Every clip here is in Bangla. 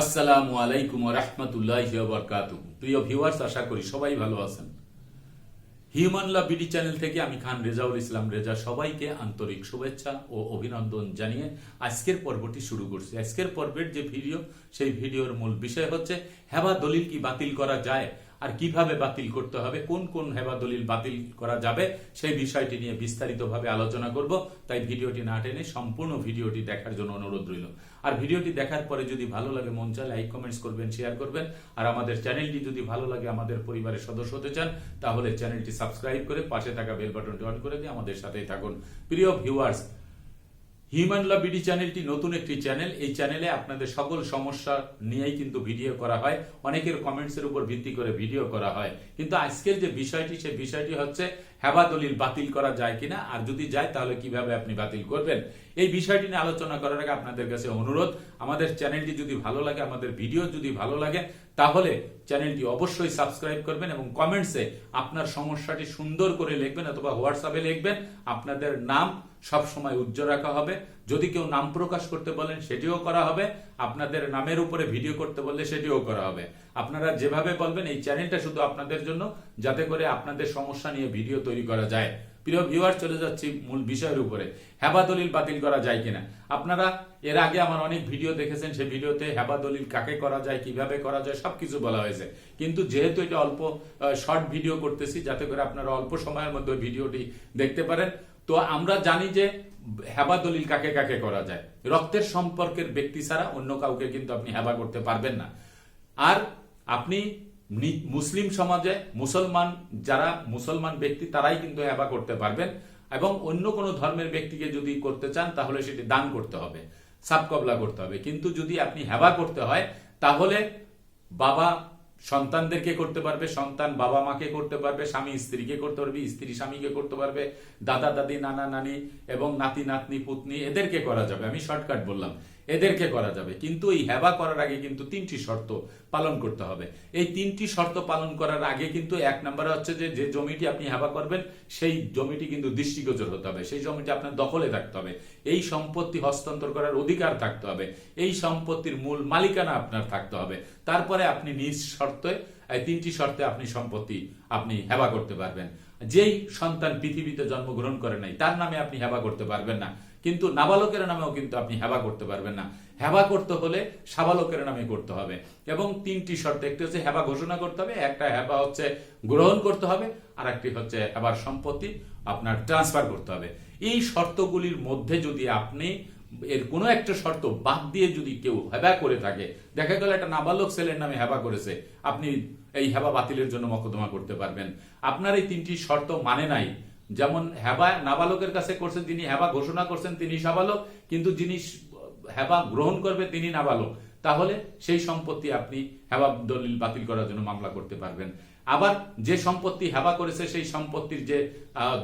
আসসালামু আলাইকুম রহমতুল্লাহ বরকাত প্রিয় ভিউয়ার্স আশা করি সবাই ভালো আছেন। হিউম্যান ল বিডি চ্যানেল থেকে আমি খান রেজাউল ইসলাম রেজা সবাইকে আন্তরিক শুভেচ্ছা ও অভিনন্দন জানিয়ে আজকের পর্বটি শুরু করছি। আজকের পর্বের যে ভিডিও, সেই ভিডিওর মূল বিষয় হচ্ছে, হেবা দলিল কি বাতিল করা যায়? আর কীভাবে বাতিল করতে হবে, কোন কোন হেবা দলিল বাতিল করা যাবে, সেই বিষয়টি নিয়ে বিস্তারিতভাবে আলোচনা করব। তাই ভিডিওটি না টেনে সম্পূর্ণ ভিডিওটি দেখার জন্য অনুরোধ রইল। আর ভিডিওটি দেখার পরে যদি ভালো লাগে, মন চায় লাইক, কমেন্টস করবেন, শেয়ার করবেন। আর আমাদের চ্যানেলটি যদি ভালো লাগে, আমাদের পরিবারের সদস্য হতে চান, তাহলে চ্যানেলটি সাবস্ক্রাইব করে পাশে থাকা বেল বাটনটি অন করে দিয়ে আমাদের সাথেই থাকুন। প্রিয় ভিউয়ার্স হিউম্যান ল বিডি চ্যানেলটি নতুন একটি চ্যানেল এই চ্যানেলে আপনাদের সকল সমস্যা নিয়েই কিন্তু ভিডিও করা হয়। অনেকের কমেন্টসের উপর ভিত্তি করে ভিডিও করা হয়। কিন্তু আজকের যে বিষয়টি, সেই বিষয়টি হচ্ছে হেবা দলিল বাতিল করা যায় কিনা? আর যদি যায়, তাহলে কীভাবে আপনি বাতিল করবেন? এই বিষয়টি নিয়ে আলোচনা করার আগে আপনাদের কাছে অনুরোধ, আমাদের চ্যানেলটি যদি ভালো লাগে, আমাদের ভিডিও যদি ভালো লাগে, তাহলে চ্যানেলটি অবশ্যই সাবস্ক্রাইব করবেন এবং কমেন্টসে আপনার সমস্যাটি সুন্দর করে লিখবেন অথবা হোয়াটসঅ্যাপে লিখবেন। আপনাদের নাম সব সময় উজ্জ্বল রাখা হবে। যদি কেউ নাম প্রকাশ করতে বলেন, সেটিও করা হবে। আপনাদের নামের উপরে ভিডিও করতে বললে সেটিও করা হবে। আপনারা যেভাবে বলবেন, এই চ্যানেলটা শুধু আপনাদের জন্য, যাতে করে আপনাদের সমস্যা নিয়ে ভিডিও তৈরি করা যায়। প্রিয় ভিউয়ার চলে যাচ্ছি মূল বিষয়ের উপরে। হেবা দলিল বাতিল করা যায় কিনা? আপনারা এর আগে আমার অনেক ভিডিও দেখেছেন সেই ভিডিওতে হেবা দলিল কাকে করা যায়, কীভাবে করা যায়, সবকিছু বলা হয়েছে। কিন্তু যেহেতু এটা অল্প শর্ট ভিডিও করতেছি, যাতে করে আপনারা অল্প সময়ের মধ্যে ভিডিওটি দেখতে পারেন, তো আমরা জানি যে হেবা দলিল কাকে কাকে করা যায়। রক্তের সম্পর্কের ব্যক্তি ছাড়া অন্য কাউকে কিন্তু আপনি হেবা করতে পারবেন না। আর আপনি মুসলিম সমাজে মুসলমান, যারা মুসলমান ব্যক্তি, তারাই কিন্তু হেবা করতে পারবেন। এবং অন্য কোনো ধর্মের ব্যক্তিকে যদি করতে চান, তাহলে সেটি দান করতে হবে সাবকবলা করতে হবে। কিন্তু যদি আপনি হেবা করতে হয়, তাহলে বাবা সন্তানদেরকে করতে পারবে, সন্তান বাবা মাকে করতে পারবে, স্বামী স্ত্রীকে করতে পারবে, স্ত্রী স্বামীকে করতে পারবে, দাদা, দাদি, নানা, নানি এবং নাতি, নাতনি, পুতনি, এদেরকে করা যাবে। আমি শর্টকাট বললাম। এদেরকে করা যাবে। কিন্তু এই হেবা করার আগে কিন্তু তিনটি শর্ত পালন করতে হবে। এই তিনটি শর্ত পালন করার আগে কিন্তু এক নম্বরে হচ্ছে যে যে জমিটি আপনি হেবা করবেন, সেই জমিটি কিন্তু দৃষ্টিগোচর হতে হবে। সেই জমিটি আপনার দখলে থাকতে হবে। এই সম্পত্তি হস্তান্তর করার অধিকার থাকতে হবে। এই সম্পত্তির মূল মালিকানা আপনার থাকতে হবে। তারপরে আপনি নিজ শর্তে, এই তিনটি শর্তে আপনি সম্পত্তি আপনি হেবা করতে পারবেন। যেই সন্তান পৃথিবীতে জন্মগ্রহণ করে নাই, তার নামে আপনি হেবা করতে পারবেন না। কিন্তু নাবালকের নামেও কিন্তু আপনি হেবা করতে পারবেন না। হেবা করতে হলে সাবালকের নামে করতে হবে। এবং তিনটি শর্ত, একটি হচ্ছে হেবা ঘোষণা করতে হবে, একটা হেবা হচ্ছে গ্রহণ করতে হবে আর একটি হচ্ছে হেবার সম্পত্তি আপনার ট্রান্সফার করতে হবে। এই শর্তগুলির মধ্যে যদি আপনি এর কোনো একটা শর্ত বাদ দিয়ে যদি কেউ হেবা করে থাকে, দেখা গেল একটা নাবালক ছেলের নামে হেবা করেছে, আপনি এই হেবা বাতিলের জন্য মকদ্দমা করতে পারবেন। আপনার এই তিনটি শর্ত মানে নাই। যেমন হ্যাবা নাবালকের কাছে করছেন, যিনি হেবা ঘোষণা করছেন তিনি সাবালক, কিন্তু যিনি হেবা গ্রহণ করবে তিনি নাবালক। তাহলে সেই সম্পত্তি আপনি হ্যাবা দলিল বাতিল করার জন্য মামলা করতে পারবেন। আবার যে সম্পত্তি হ্যাবা করেছে, সেই সম্পত্তির যে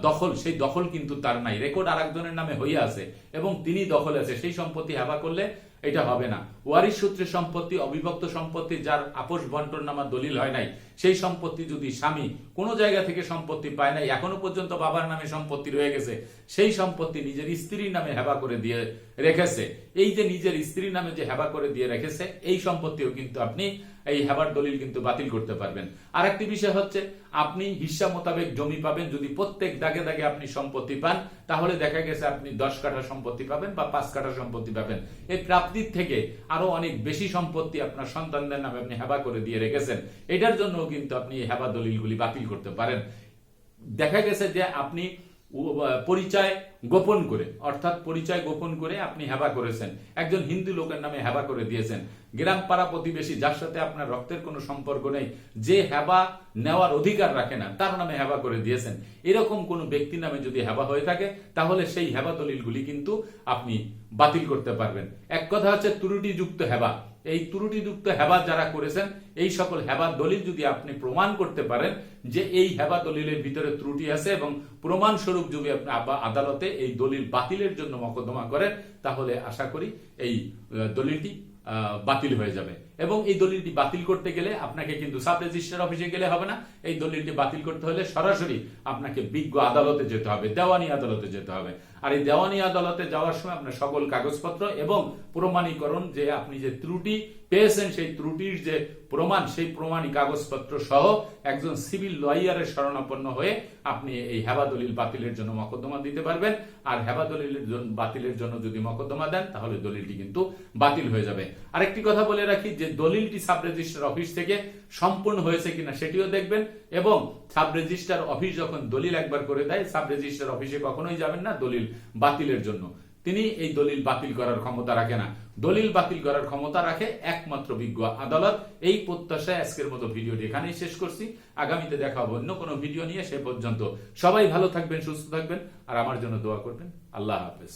দখল, সেই দখল কিন্তু তার নাই। রেকর্ড আর একজনের নামে হইয়া আছে এবং তিনি দখলে আছে। সেই সম্পত্তি হেবা করলে এটা হবে না। ওয়ারিশ সূত্রে সম্পত্তি, অবিভক্ত সম্পত্তি, যার আপোষ বন্টন নামা দলিল হয় নাই, সেই সম্পত্তি যদি স্বামী কোনো জায়গা থেকে সম্পত্তি পায় নাই, এখনও পর্যন্ত বাবার নামে সম্পত্তি রয়ে গেছে, সেই সম্পত্তি নিজের স্ত্রীর নামে হেবা করে দিয়ে রেখেছে। এই যে নিজের স্ত্রীর নামে যে হেবা করে দিয়ে রেখেছে, এই সম্পত্তিও কিন্তু আপনি এই হেবার দলিল কিন্তু বাতিল করতে পারবেন। আর একটি বিষয় হচ্ছে, আপনি হিসা মোতাবেক জমি পাবেন, যদি প্রত্যেক দাগে দাগে আপনি সম্পত্তি পান, তাহলে দেখা গেছে আপনি দশ কাঠা সম্পত্তি পাবেন বা পাঁচ কাঠা সম্পত্তি পাবেন। এই প্রাপ্তির থেকে আরও অনেক বেশি সম্পত্তি আপনার সন্তানদের নামে আপনি হেবা করে দিয়ে রেখেছেন। এটার জন্য কিন্তু আপনি হেবা দলিলগুলি বাতিল করতে পারেন। দেখা গেছে যে আপনি পরিচয় গোপন করে, অর্থাৎ পরিচয় গোপন করে আপনি হেবা করেছেন। একজন হিন্দু লোকের নামে হেবা করে দিয়েছেন। গ্রাম পাড়া প্রতিবেশী যার সাথে আপনার রক্তের কোনো সম্পর্ক নেই, যে হেবা নেওয়ার অধিকার রাখে না, তার নামে হেবা করে দিয়েছেন। এরকম কোন ব্যক্তি নামে যদি হেবা হয়ে থাকে, তাহলে সেই হেবা দলিলগুলি কিন্তু আপনি বাতিল করতে পারবেন। এক কথা হচ্ছে ত্রুটিযুক্ত হেবা। এই ত্রুটিযুক্ত হেবা যারা করেছেন, এই সকল হেবা দলিল যদি আপনি প্রমাণ করতে পারেন যে এই হেবা দলিলের ভিতরে ত্রুটি আছে এবং প্রমাণ স্বরূপ যদি আপনি আদালতে এই দলিল বাতিলের জন্য মকদ্দমা করেন, তাহলে আশা করি এই দলিলটি বাতিল হয়ে যাবে। এবং এই দলিলটি বাতিল করতে গেলে আপনাকে কিন্তু সাব রেজিস্ট্রার অফিসে গেলে হবে না। এই দলিলটি বাতিল করতে হলে সরাসরি আপনাকে বিজ্ঞ আদালতে যেতে হবে, দেওয়ানি আদালতে যেতে হবে। আর এই দেওয়ানি আদালতে যাওয়ার সময় আপনার সকল কাগজপত্র এবং প্রমাণীকরণ যে আপনি যে ত্রুটি পেয়েছেন সেই ত্রুটির যে প্রমাণ, সেই প্রমাণী কাগজপত্র সহ একজন সিভিল লয়ারের শরণাপন্ন হয়ে আপনি এই হেবা দলিল বাতিলের জন্য মকদ্দমা দিতে পারবেন। আর হেবা দলিলের বাতিলের জন্য যদি মকদ্দমা দেন, তাহলে দলিলটি কিন্তু বাতিল হয়ে যাবে। আরেকটি কথা বলে রাখি যে, দলিলটি সাব রেজিস্ট্রার অফিস থেকে সম্পূর্ণ হয়েছে কিনা সেটিও দেখবেন। এবং সাব রেজিস্ট্রার অফিস যখন দলিল একবার করে দেয় সাব রেজিস্ট্রার অফিসে কখনোই যাবেন না দলিল বাতিলের জন্য। তিনি এই দলিল বাতিল করার ক্ষমতা রাখে না। দলিল বাতিল করার ক্ষমতা রাখে একমাত্র বিজ্ঞ আদালত। এই প্রত্যাশায় আজকের মতো ভিডিওটি এখানেই শেষ করছি। আগামীতে দেখা হবে অন্য কোনো ভিডিও নিয়ে। সে পর্যন্ত সবাই ভালো থাকবেন, সুস্থ থাকবেন। আর আমার জন্য দোয়া করবেন। আল্লাহ হাফেজ।